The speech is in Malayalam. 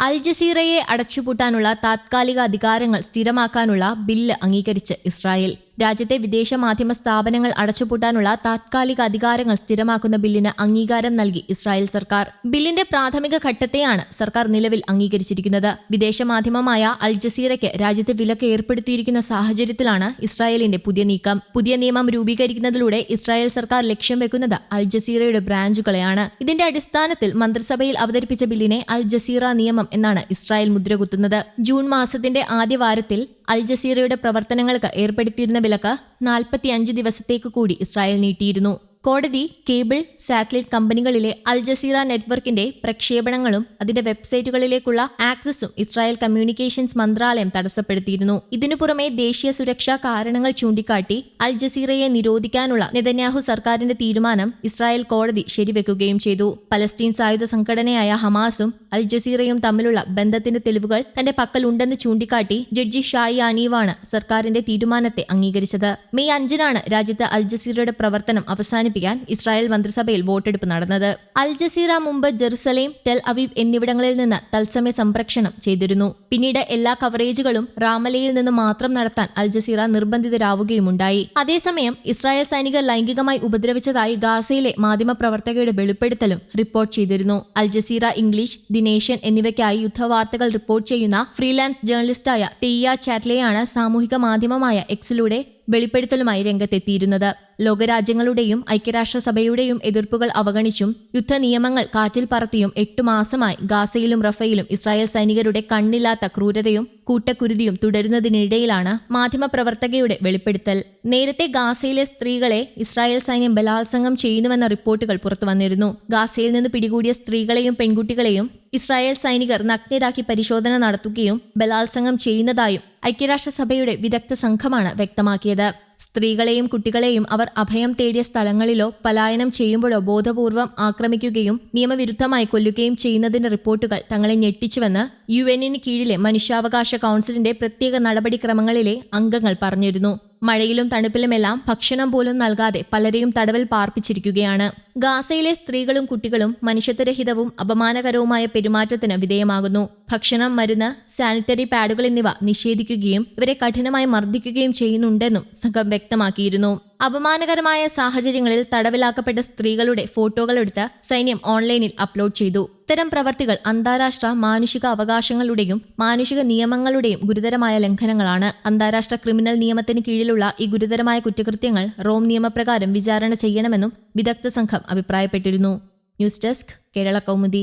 അൽ ജസീറയെ അടച്ചുപൂട്ടാനുള്ള താത്കാലിക അധികാരങ്ങൾ സ്ഥിരമാക്കാനുള്ള ബില്ല് അംഗീകരിച്ച് ഇസ്രായേൽ. രാജ്യത്തെ വിദേശ മാധ്യമ സ്ഥാപനങ്ങൾ അടച്ചുപൂട്ടാനുള്ള താത്കാലിക അധികാരങ്ങൾ സ്ഥിരമാക്കുന്ന ബില്ലിന് അംഗീകാരം നൽകി ഇസ്രായേൽ സർക്കാർ. ബില്ലിന്റെ പ്രാഥമിക ഘട്ടത്തെയാണ് സർക്കാർ നിലവിൽ അംഗീകരിച്ചിരിക്കുന്നത്. വിദേശ മാധ്യമമായ അൽ ജസീറയ്ക്ക് രാജ്യത്ത് വിലക്ക് ഏർപ്പെടുത്തിയിരിക്കുന്ന സാഹചര്യത്തിലാണ് ഇസ്രായേലിന്റെ പുതിയ നീക്കം. പുതിയ നിയമം രൂപീകരിക്കുന്നതിലൂടെ ഇസ്രായേൽ സർക്കാർ ലക്ഷ്യം വെക്കുന്നത് അൽ ജസീറയുടെ ബ്രാഞ്ചുകളെയാണ്. ഇതിന്റെ അടിസ്ഥാനത്തിൽ മന്ത്രിസഭയിൽ അവതരിപ്പിച്ച ബില്ലിനെ അൽ ജസീറ നിയമം എന്നാണ് ഇസ്രായേൽ മുദ്രകുത്തുന്നത്. ജൂൺ മാസത്തിന്റെ ആദ്യ വാരത്തിൽ അൽ ജസീറയുടെ പ്രവർത്തനങ്ങൾക്ക് ഏർപ്പെടുത്തിയിരുന്ന വിലക്ക് നാൽപ്പത്തിയഞ്ച് ദിവസത്തേക്ക് കൂടി ഇസ്രായേൽ നീട്ടിയിരുന്നു. കോടതി കേബിൾ സാറ്റലൈറ്റ് കമ്പനികളിലെ അൽ ജസീറ നെറ്റ്വർക്കിന്റെ പ്രക്ഷേപണങ്ങളും അതിന്റെ വെബ്സൈറ്റുകളിലേക്കുള്ള ആക്സസും ഇസ്രായേൽ കമ്മ്യൂണിക്കേഷൻസ് മന്ത്രാലയം തടസ്സപ്പെടുത്തിയിരുന്നു. ഇതിനു പുറമെ ദേശീയ സുരക്ഷാ കാരണങ്ങൾ ചൂണ്ടിക്കാട്ടി അൽ ജസീറയെ നിരോധിക്കാനുള്ള നെതന്യാഹു സർക്കാരിന്റെ തീരുമാനം ഇസ്രായേൽ കോടതി ശരിവെക്കുകയും ചെയ്തു. പലസ്തീൻ സായുധ സംഘടനയായ ഹമാസും അൽ ജസീറയും തമ്മിലുള്ള ബന്ധത്തിന്റെ തെളിവുകൾ തന്റെ പക്കലുണ്ടെന്ന് ചൂണ്ടിക്കാട്ടി ജഡ്ജി ഷായി അനീവാണ് സർക്കാരിന്റെ തീരുമാനത്തെ അംഗീകരിച്ചത്. മെയ് അഞ്ചിനാണ് രാജ്യത്ത് അൽ ജസീറയുടെ പ്രവർത്തനം അവസാനിപ്പിക്കാൻ ഇസ്രായേൽ മന്ത്രിസഭയിൽ വോട്ടെടുപ്പ് നടന്നത്. അൽ ജസീറ മുമ്പ് ജെറുസലേം ടെൽ അവീവ് എന്നിവിടങ്ങളിൽ നിന്ന് തത്സമയ സംപ്രേഷണം ചെയ്തിരുന്നു. പിന്നീട് എല്ലാ കവറേജുകളും റാമലയിൽ നിന്ന് മാത്രം നടത്താൻ അൽ ജസീറ നിർബന്ധിതരാവുകയുമുണ്ടായി. അതേസമയം ഇസ്രായേൽ സൈനികർ ലൈംഗികമായി ഉപദ്രവിച്ചതായി ഗാസയിലെ മാധ്യമപ്രവർത്തകയുടെ വെളിപ്പെടുത്തലും റിപ്പോർട്ട് ചെയ്തിരുന്നു. Al Jazeera English the Nation എന്നിവയ്ക്കായി യുദ്ധവാർത്തകൾ റിപ്പോർട്ട് ചെയ്യുന്ന ഫ്രീലാൻസ് ജേർണലിസ്റ്റായ തെയ്യ ചാറ്റ്ലെയാണ് സാമൂഹിക മാധ്യമമായ എക്സിലൂടെ വെളിപ്പെടുത്തലുമായി രംഗത്തെത്തിയിരുന്നത്. ലോകരാജ്യങ്ങളുടെയും ഐക്യരാഷ്ട്രസഭയുടെയും എതിർപ്പുകൾ അവഗണിച്ചും യുദ്ധ നിയമങ്ങൾ കാറ്റിൽ പറത്തിയും എട്ടു മാസമായി ഗാസയിലും റഫയിലും ഇസ്രായേൽ സൈനികരുടെ കണ്ണില്ലാത്ത ക്രൂരതയും കൂട്ടക്കുരുതിയും തുടരുന്നതിനിടയിലാണ് മാധ്യമപ്രവർത്തകയുടെ വെളിപ്പെടുത്തൽ. നേരത്തെ ഗാസയിലെ സ്ത്രീകളെ ഇസ്രായേൽ സൈന്യം ബലാത്സംഗം ചെയ്യുന്നുവെന്ന റിപ്പോർട്ടുകൾ പുറത്തുവന്നിരുന്നു ഗാസയിൽ നിന്ന് പിടികൂടിയ സ്ത്രീകളെയും പെൺകുട്ടികളെയും ഇസ്രായേൽ സൈനികർ നഗ്നരാക്കി പരിശോധന നടത്തുകയും ബലാത്സംഗം ചെയ്യുന്നതായും ഐക്യരാഷ്ട്രസഭയുടെ വിദഗ്ധ സംഘമാണ് വ്യക്തമാക്കിയത്. സ്ത്രീകളെയും കുട്ടികളെയും അവർ അഭയം തേടിയ സ്ഥലങ്ങളിലോ പലായനം ചെയ്യുമ്പോഴോ ബോധപൂർവം ആക്രമിക്കുകയും നിയമവിരുദ്ധമായി കൊല്ലുകയും ചെയ്യുന്നതിന്റെ റിപ്പോർട്ടുകൾ തങ്ങളെ ഞെട്ടിച്ചുവെന്ന് യു എന്നിന് കീഴിലെ മനുഷ്യാവകാശ കൗൺസിലിന്റെ പ്രത്യേക നടപടിക്രമങ്ങളിലെ അംഗങ്ങൾ പറഞ്ഞിരുന്നു. മഴയിലും തണുപ്പിലുമെല്ലാം ഭക്ഷണം പോലും നൽകാതെ പലരെയും തടവിൽ പാർപ്പിച്ചിരിക്കുകയാണ്. ഗാസയിലെ സ്ത്രീകളും കുട്ടികളും മനുഷ്യത്വരഹിതവും അപമാനകരവുമായ പെരുമാറ്റത്തിന് വിധേയമാകുന്നു. ഭക്ഷണം മരുന്ന് സാനിറ്ററി പാഡുകൾ എന്നിവ നിഷേധിക്കുകയും ഇവരെ കഠിനമായി മർദ്ദിക്കുകയും ചെയ്യുന്നുണ്ടെന്നും സംഘം വ്യക്തമാക്കിയിരുന്നു. അപമാനകരമായ സാഹചര്യങ്ങളിൽ തടവിലാക്കപ്പെട്ട സ്ത്രീകളുടെ ഫോട്ടോകൾ എടുത്ത് സൈന്യം ഓൺലൈനിൽ അപ്ലോഡ് ചെയ്തു. ഇത്തരം പ്രവർത്തികൾ അന്താരാഷ്ട്ര മാനുഷിക അവകാശങ്ങളുടെയും മാനുഷിക നിയമങ്ങളുടെയും ഗുരുതരമായ ലംഘനങ്ങളാണ്. അന്താരാഷ്ട്ര ക്രിമിനൽ നിയമത്തിന് കീഴിലുള്ള ഈ ഗുരുതരമായ കുറ്റകൃത്യങ്ങൾ റോം നിയമപ്രകാരം വിചാരണ ചെയ്യണമെന്നും വിദഗ്ധ സംഘം അഭിപ്രായപ്പെട്ടിരുന്നു. News desk Kerala Kaumudi.